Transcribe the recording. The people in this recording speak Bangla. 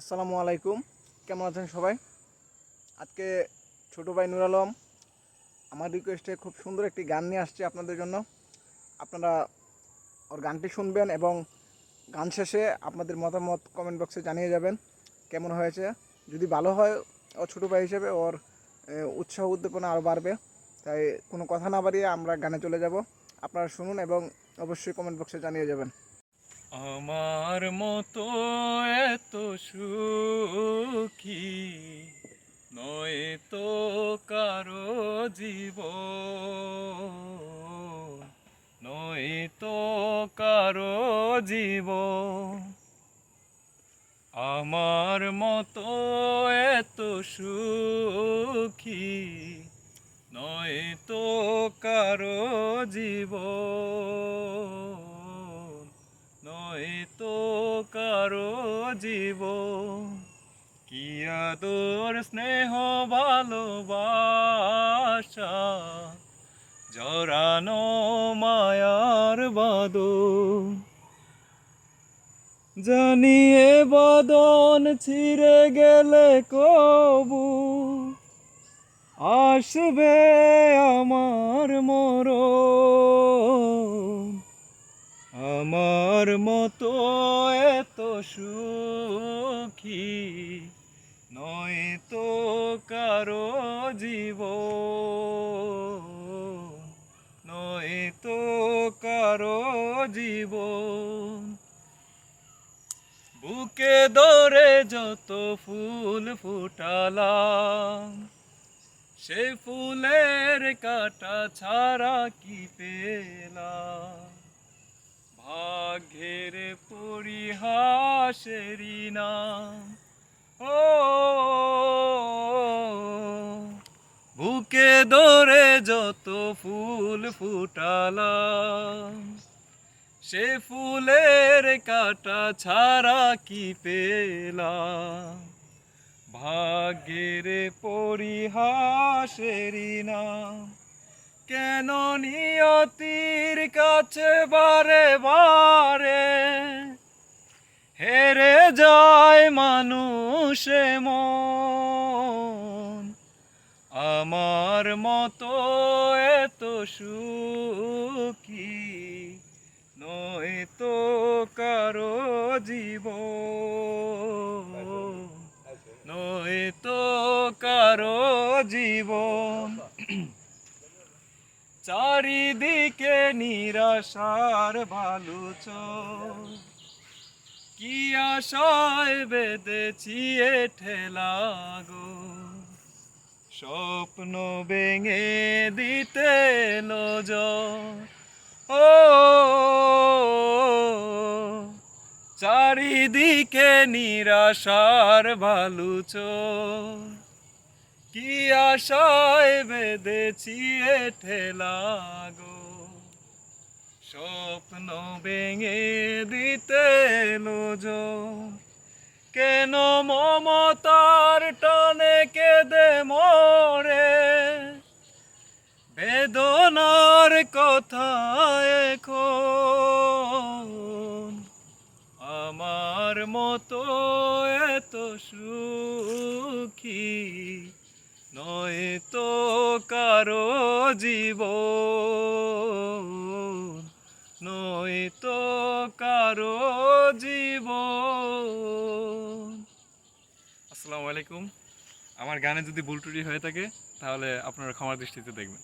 আসসালামু আলাইকুম। কেমন আছেন সবাই? আজকে ছোটো ভাই নুর আলম আমার রিকোয়েস্টে খুব সুন্দর একটি গান নিয়ে আসছে আপনাদের জন্য। আপনারা ওর গানটি শুনবেন এবং গান শেষে আপনাদের মতামত কমেন্ট বক্সে জানিয়ে যাবেন কেমন হয়েছে। যদি ভালো হয় ও ছোটো ভাই হিসেবে ওর উৎসাহ উদ্দীপনা আরও বাড়বে। তাই কোনো কথা না বাড়িয়ে আমরা গানে চলে যাব। আপনারা শুনুন এবং অবশ্যই কমেন্ট বক্সে জানিয়ে যাবেন। আমার মতো এত সুখী নয় তো কারও জীব নয় তো কারও জীব আমার মতো এত সুখী নয় তো কারও জীবন। নয় তো কারও জীব। কি আদর, স্নেহ, ভালোবাসা জরানো মায়ার বাদ জানিয়ে বদন ছিঁড়ে গেলে কবু। আসবে আমার মরণ। আমার মতো এত সুখী, নয় তো কারও জীব নয় তো কারও জীব বুকে দরে যত ফুল ফুটালাম সে ফুলের কাটা ছাড়া কি পেলাম? পরিহাসেরই নাম ও, বুকে দরে যত ফুল ফুটালাম, সে ফুলের কাটা ছাড়া কি পেলাম? ভাগ্যের পরিহাসেরই নাম কেন নিয়তির কাছে বারে বারে যায় মানুষে মন। আমার মতো এত সুখী নয় তো কারও জীব নয় তো কারও জীবন। চারিদিকে নিরাশার ভালো ভালুচ কি আশায় বেঁধেছি এ ঠেলা গো স্বপ্ন ভেঙে দিতে নজ ও, চারিদিকে নিরাশার ভালুচ কি আশায় বেঁধেছি এ ঠেলা গো স্বপ্ন ভেঙে দিতে লোজ কেন মমতার টানে কেঁদে মরে? বেদনার কথা এখন আমার মতো এত সুখী নয় তো কারও জীব নয় তো কারও জীব আসসালামু আলাইকুম। আমার গানে যদি ভুল হয়ে থাকে, তাহলে আপনারা ক্ষমার দৃষ্টিতে দেখবেন।